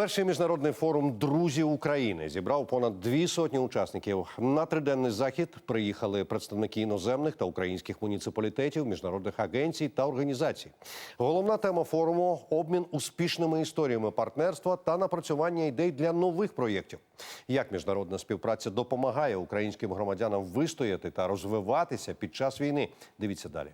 Перший міжнародний форум Друзі України зібрав понад дві сотні учасників. На триденний захід приїхали представники іноземних та українських муніципалітетів, міжнародних агенцій та організацій. Головна тема форуму обмін успішними історіями партнерства та напрацювання ідей для нових проєктів. Як міжнародна співпраця допомагає українським громадянам вистояти та розвиватися під час війни? Дивіться далі.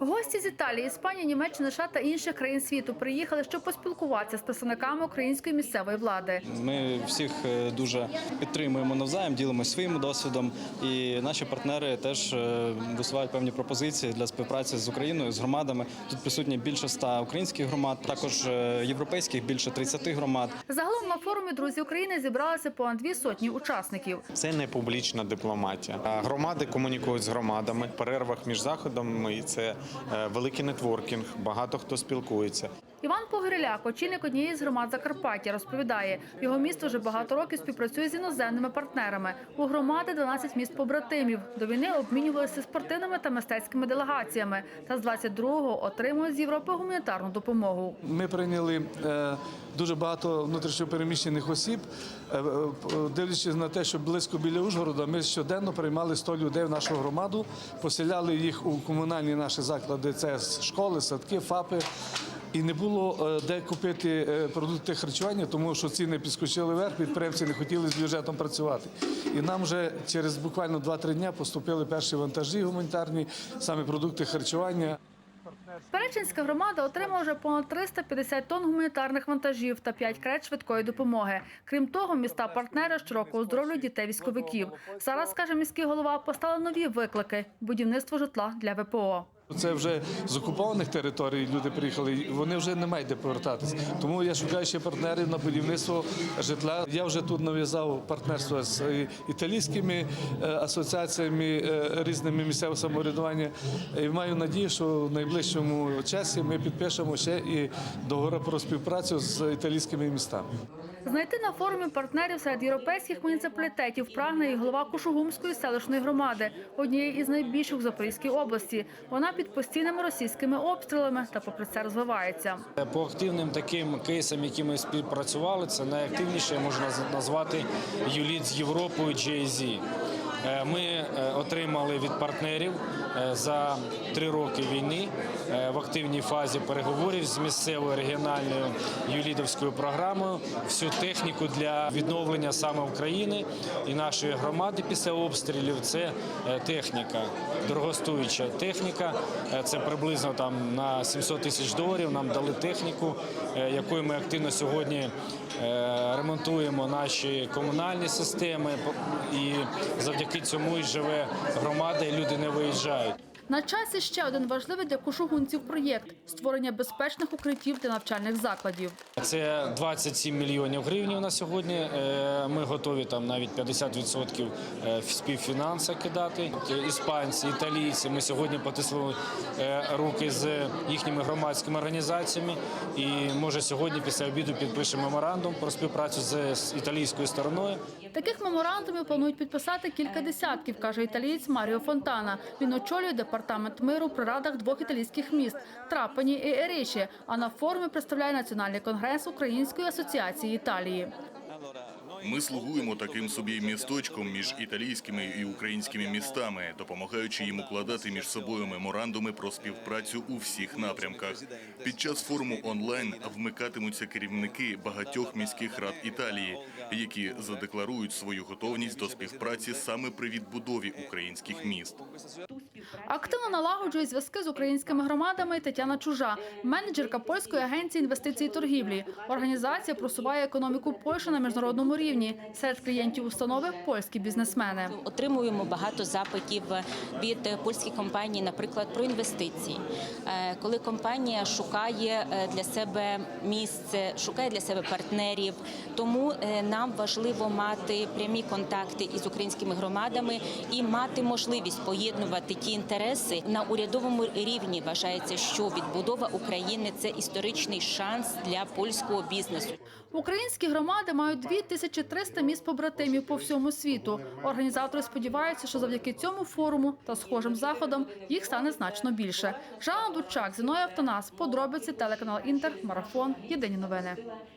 Гості з Італії, Іспанії, Німеччини, США та інших країн світу приїхали, щоб поспілкуватися з представниками української місцевої влади. Ми всіх е, дуже підтримуємо навзаєм, ділимося своїм досвідом, і наші партнери теж е, висувають певні пропозиції для співпраці з Україною, з громадами. Тут присутні більше ста українських громад, також е, європейських більше 30 громад. Загалом на форумі Друзі України зібралися понад дві сотні учасників. Це не публічна дипломатія. Громади комунікують з громадами в перервах між заходами. Це е, великий нетворкінг. Багато хто спілкується. Іван Погриляк, очільник однієї з громад Закарпаття, розповідає, його місто вже багато років співпрацює з іноземними партнерами. У громади 12 міст побратимів. До війни обмінювалися спортивними та мистецькими делегаціями. Та з 22-го отримують з Європи гуманітарну допомогу. Ми прийняли е, дуже багато внутрішньопереміщених осіб. Е, е, Дивлячись на те, що близько біля Ужгорода, ми щоденно приймали 100 людей в нашу громаду, поселяли їх у комунальні наші заклади. Це школи, садки, ФАПи. І не було е, де купити продукти харчування, тому що ціни підскочили вверх, підприємці не хотіли з бюджетом працювати. І нам вже через буквально 2-3 дні поступили перші вантажі гуманітарні, саме продукти харчування. Перечинська громада отримала вже понад 350 тонн гуманітарних вантажів та 5 крет швидкої допомоги. Крім того, міста партнери щороку оздоровлюють дітей військовиків. Зараз, каже міський голова, постали нові виклики будівництво житла для ВПО. Це вже з окупованих територій люди приїхали, вони вже не мають де повертатися. Тому я шукаю ще партнерів на будівництво житла. Я вже тут нав'язав партнерство з е, італійськими е, асоціаціями е, різними місцевого самоврядування. І маю надію, що в найближчому часі ми підпишемо ще і договори про співпрацю з італійськими містами. Знайти на форумі партнерів серед європейських муніципалітетів прагне і голова Кушугумської селищної громади, однієї із найбільших в Запорізькій області. Вона під постійними російськими обстрілами та попри це розвивається. По активним таким кейсам, які ми співпрацювали, це найактивніше можна назвати юліт з Європою GIZ. Е, Ми е, отримали від партнерів е, за три роки війни в активній фазі переговорів з місцевою регіональною юлідовською програмою всю техніку для відновлення саме України і нашої громади після обстрілів. Це техніка, дорогостоюча техніка. Це приблизно там на 700 тисяч доларів. Нам дали техніку, якою ми активно сьогодні ремонтуємо наші комунальні системи. І завдяки цьому і живе громада, і люди не виїжджають. На часі ще один важливий для кушугунців проєкт створення безпечних укриттів для навчальних закладів. Це 27 мільйонів гривень на сьогодні. Е, Ми готові там навіть 50% е, співфінанса кидати. Іспанці, італійці. Ми сьогодні потиснули е, руки з їхніми громадськими організаціями. І може сьогодні після обіду підпишемо меморандум про співпрацю з з італійською стороною. Таких меморандумів планують підписати кілька десятків, каже італієць Маріо Фонтана. Він очолює департамент миру при радах двох італійських міст Трапані і Еріші. А на форумі представляє національний конгрес Української асоціації Італії. Ми слугуємо таким собі місточком між італійськими і українськими містами, допомагаючи їм укладати між собою меморандуми про співпрацю у всіх напрямках. Під час форуму онлайн вмикатимуться керівники багатьох міських рад Італії, які задекларують свою готовність до співпраці саме при відбудові українських міст. Активно налагоджує зв'язки з українськими громадами Тетяна Чужа, менеджерка польської агенції інвестицій і торгівлі. Організація просуває економіку Польщі на міжнародному рівні. Серед клієнтів установи польські бізнесмени. Отримуємо багато запитів від польських компаній, наприклад, про інвестиції. Е, Коли компанія шукає е, для себе місце, шукає для себе партнерів, тому е, нам важливо мати прямі контакти із українськими громадами і мати можливість поєднувати ті інтереси на урядовому рівні. Вважається, що відбудова України це історичний шанс для польського бізнесу. Українські громади мають 2300 міст побратимів по всьому світу. Організатори сподіваються, що завдяки цьому форуму та схожим заходам їх стане значно більше. Жанна Дучак, Зіноя Автонас, подробиці телеканал Інтер, марафон. Єдині новини.